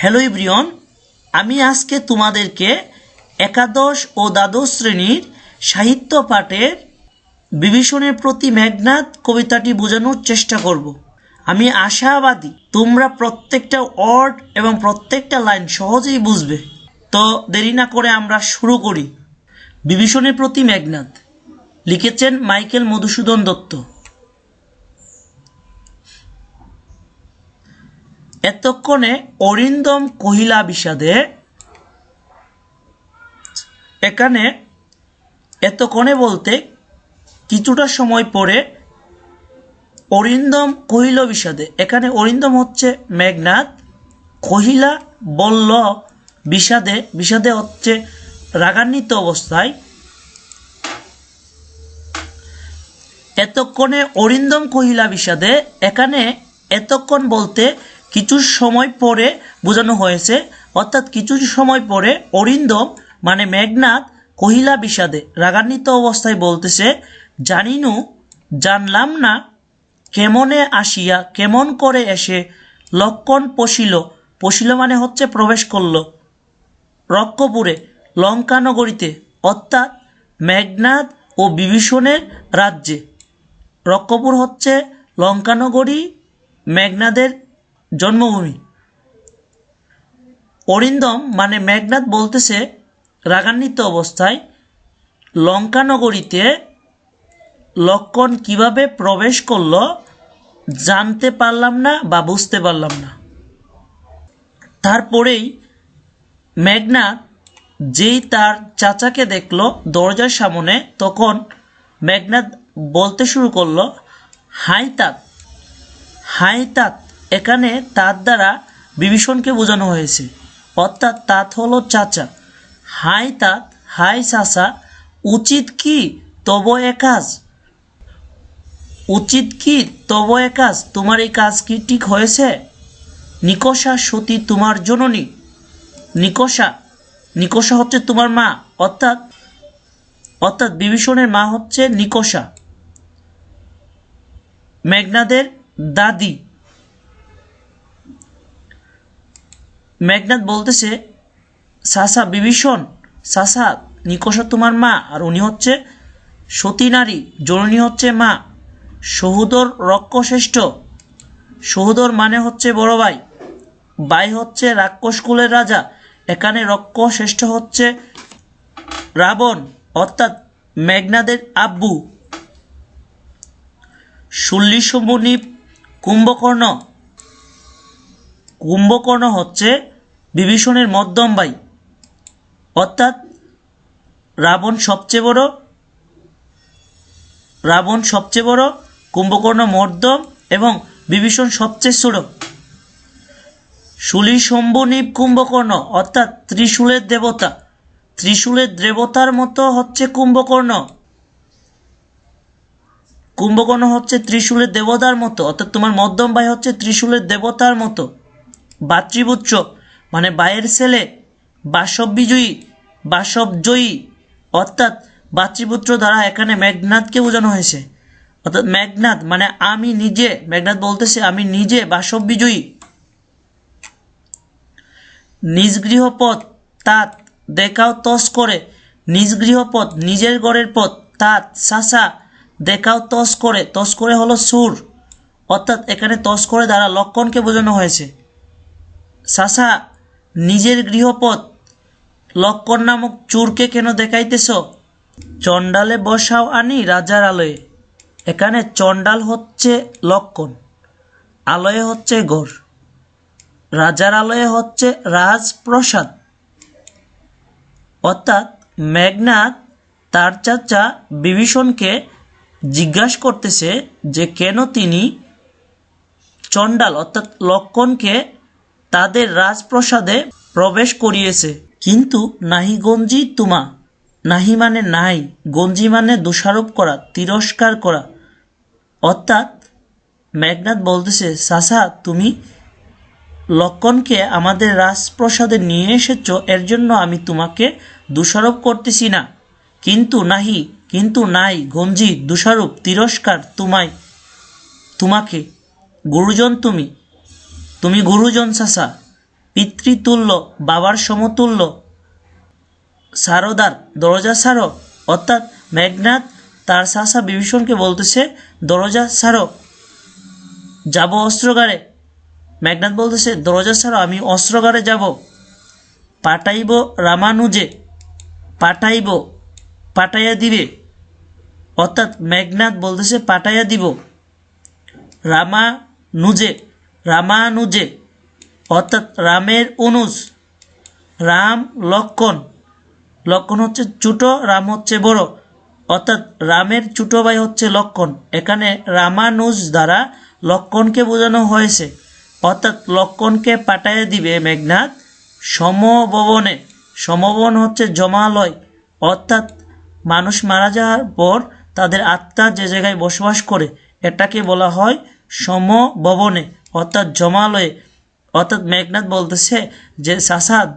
Hello ইব্রিয়ন আমি আজকে তোমাদেরকে একাদশ ও দ্বাদশ শ্রেণির সাহিত্য পাঠের বিভীষণের প্রতি মেঘনাথ কবিতাটি বোঝানোর চেষ্টা করব। আমি আশাবাদী তোমরা প্রত্যেকটা ওয়ার্ড এবং প্রত্যেকটা লাইন সহজেই বুঝবে। তো দেরি না করে আমরা শুরু করি। বিভীষণের প্রতি মেঘনাথ লিখেছেন মাইকেল মধুসূদন দত্ত। এতক্ষণে অরিন্দম কহিলা বিষাদে, এখানে এতক্ষণে বলতে কিছুটা সময় পরে অরিন্দম কহিল বিষাদে, এখানে অরিন্দম হচ্ছে মেঘনাথ কহিলা বলল বিষাদে বিষাদে হচ্ছে রাগান্বিত অবস্থায়। এতক্ষণে অরিন্দম কহিলা বিষাদে, এখানে এতক্ষণ বলতে কিছু সময় পরে বোঝানো হয়েছে, অর্থাৎ কিছু সময় পরে অরিন্দম মানে মেঘনাথ কহিলা বিষাদে রাগান্বিত অবস্থায় বলতেছে, জানিনু, জানলাম না কেমনে আসিয়া কেমন করে এসে লক্ষণ পশিল পশিল মানে হচ্ছে প্রবেশ করল। রক্কপুরে লঙ্কানগরীতে, অর্থাৎ মেঘনাদ ও বিভীষণের রাজ্যে। রক্ষপুর হচ্ছে লঙ্কানগরী, মেঘনাদের জন্মভূমি। অরিন্দম মানে মেঘনাদ বলতেছে রাগান্বিত অবস্থায়, লঙ্কানগরীতে লক্ষণ কীভাবে প্রবেশ করল জানতে পারলাম না বা বুঝতে পারলাম না। তারপরেই মেঘনাথ যেই তার চাচাকে দেখল দরজার সামনে, তখন মেঘনাথ বলতে শুরু করল হাই তাত এখানে তাঁত দ্বারা বিভীষণকে বোঝানো হয়েছে। অর্থাৎ তাঁত হলো চাচা। হাই তাঁত, হাই চাচা, উচিত কি তব এ কাজ? উচিত কি তব এ কাজ? তোমার এই কাজ কি ঠিক হয়েছে? নিকষা সতী তোমার জননী। নিকষা নিকষা হচ্ছে তোমার মা। অর্থাৎ অর্থাৎ বিভীষণের মা হচ্ছে নিকষা। মেঘনাদের দাদি। মেঘনাদ বলতেছে, সাসা বিভীষণ, সাসা নিকষা তোমার মা, আর উনি হচ্ছে সতী নারী, জননী হচ্ছে মা, সহুদর রক্ষশ্রেষ্ঠ। সহুদর মানে হচ্ছে বড় ভাই বাই হচ্ছে রাক্ষস কুলের রাজা, এখানে রক্ষ শ্রেষ্ঠ হচ্ছে রাবণ, অর্থাৎ মেঘনাদের আব্বু। শুল্লিসমুনি কুম্ভকর্ণ কুম্ভকর্ণ হচ্ছে বিভীষণের মধ্যম ভাই অর্থাৎ রাবণ সবচেয়ে বড়, রাবণ সবচেয়ে বড়, কুম্ভকর্ণ মধ্যম এবং বিভীষণ সবচেয়ে ছোট। শুলি শম্ভুনিপ কুম্ভকর্ণ, অর্থাৎ ত্রিশূলের দেবতা। ত্রিশূলের দেবতার মতো হচ্ছে কুম্ভকর্ণ। কুম্ভকর্ণ হচ্ছে ত্রিশূলের দেবতার মতো, অর্থাৎ তোমার মধ্যম ভাই হচ্ছে ত্রিশূলের দেবতার মতো। ভাতৃপুত্র মানে বায়ের ছেলে, বাসব বিজয়ী, বাসব জয়ী, অর্থাৎ ভাতৃপুত্র দ্বারা এখানে মেঘনাথকে বোঝানো হয়েছে। অর্থাৎ মেঘনাথ মানে আমি নিজে, মেঘনাথ বলতেছে, আমি নিজে বাসব বিজয়ী। নিজ গৃহপথ, তাত, দেখাও তস করে। নিজ গৃহপথ, নিজের ঘরের পথ, তাত, সাসা, দেখাও তস করে। তস করে হলো সুর। অর্থাৎ এখানে তস করে দ্বারা লক্ষণকে বোঝানো হয়েছে। সাসা, নিজের গৃহপথ লক্ষণ নামক চুরকে কেন দেখাইতেছ? চণ্ডালে বসাও আনি রাজার আলয়ে। এখানে চণ্ডাল হচ্ছে লক্ষণ আলয়ে হচ্ছে গড় রাজার আলয়ে হচ্ছে রাজপ্রসাদ। অর্থাৎ মেঘনাথ তার চাচা বিভীষণকে জিজ্ঞাসা করতেছে যে কেন তিনি চণ্ডাল, অর্থাৎ লক্ষণকে তাদের রাজপ্রসাদে প্রবেশ করিয়েছে। কিন্তু নাহি গঞ্জি তুমা, নাহি মানে নাই, গঞ্জি মানে দোষারোপ করা, তিরস্কার করা। অর্থাৎ মেঘনাথ বলতেছে সাসা তুমি লক্ষণকে আমাদের রাজপ্রসাদে নিয়ে এসেছ, এর জন্য আমি তোমাকে দোষারোপ করতেছি না। কিন্তু নাহি, কিন্তু নাই, গঞ্জি, দোষারোপ, তিরস্কার, তোমায়, তোমাকে, গুরুজন তুমি তুমি গুরুজন সাসা পিতৃতুল্য, বাবার সমতুল্য। সারদার দরজা সারো অর্থাৎ মেঘনাথ তার শাসা বিভীষণকে বলতেছে, দরজা সারো যাব অস্ত্রগারে। মেঘনাথ বলতেছে, দরজা সারো আমি অস্ত্রগারে যাব। পাঠাইব রামানুজে, পাঠাইব, পাঠাইয়া দিবে। অর্থাৎ মেঘনাথ বলতেছে, পাঠাইয়া দিব। রামানুজে রামানুজে, অর্থাৎ রামের অনুজ, রাম লক্ষণ লক্ষণ হচ্ছে ছোটো, রাম হচ্ছে বড়। অর্থাৎ রামের ছোটো ভাই হচ্ছে লক্ষণ এখানে রামানুজ দ্বারা লক্ষণকে বোঝানো হয়েছে। অর্থাৎ লক্ষণকে পাঠাইয়া দিবে মেঘনাথ সমভবনে। সমভবন হচ্ছে জমালয়। অর্থাৎ মানুষ মারা যাওয়ার পর তাদের আত্মা যে জায়গায় বসবাস করে, এটাকে বলা হয় সমভবনে। অর্থাৎ জমালয়ে, অর্থাৎ মেঘনাথ বলতেছে যে সাসাদ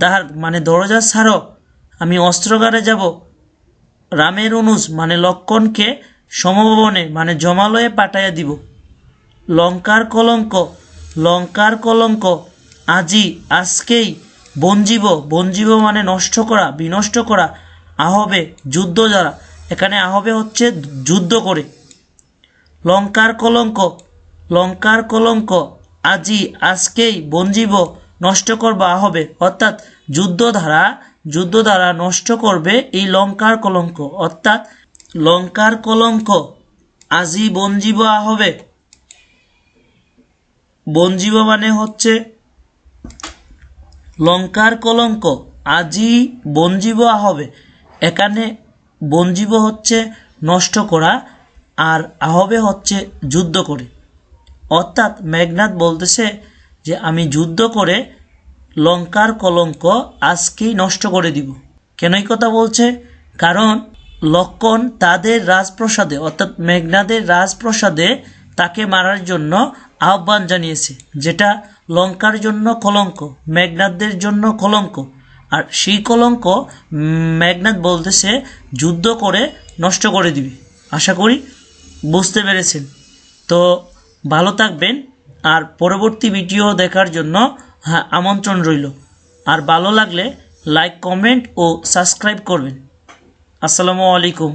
দ্বার মানে দরজা ছাড়ো, আমি অস্ত্রগারে যাব। রামের অনুজ মানে লক্ষণকে সমভবনে মানে জমালয়ে পাঠাইয়া দিব। লঙ্কার কলঙ্ক লঙ্কার কলঙ্ক, আজি, আজকেই বঞ্জীব বঞ্জীব মানে নষ্ট করা, বিনষ্ট করা, আহবে, যুদ্ধ যারা। এখানে আহবে হচ্ছে যুদ্ধ করে। লঙ্কার কলঙ্ক লঙ্কার কলঙ্ক আজি আজকেই বঞ্জীব নষ্ট করবা হবে। অর্থাৎ যুদ্ধ ধারা যুদ্ধ দ্বারা নষ্ট করবে এই লঙ্কার কলঙ্ক। অর্থাৎ লঙ্কার কলঙ্ক আজি বঞ্জীব হবে। বঞ্জীব মানে হচ্ছে লঙ্কার কলঙ্ক আজি বঞ্জীব হবে। এখানে বঞ্জীব হচ্ছে নষ্ট করা আর আহবে হচ্ছে যুদ্ধ করে। অর্থাৎ মেঘনাথ বলতেছে যে আমি যুদ্ধ করে লঙ্কার কলঙ্ক আজকেই নষ্ট করে দিব। কেন এই কথা বলছে? কারণ লক্ষণ তাদের রাজপ্রসাদে অর্থাৎ মেঘনাদের রাজপ্রসাদে তাকে মারার জন্য আহ্বান জানিয়েছে যেটা লঙ্কার জন্য কলঙ্ক মেঘনাদদের জন্য কলঙ্ক। আর সেই কলঙ্ক উম, মেঘনাদ বলতেছে যুদ্ধ করে নষ্ট করে দিবে। আশা করি বুঝতে পেরেছেন। তো ভালো থাকবেন আর পরবর্তী ভিডিও দেখার জন্য হ্যাঁ আমন্ত্রণ রইল। আর ভালো লাগলে লাইক কমেন্ট ও সাবস্ক্রাইব করবেন। আসসালামু আলাইকুম।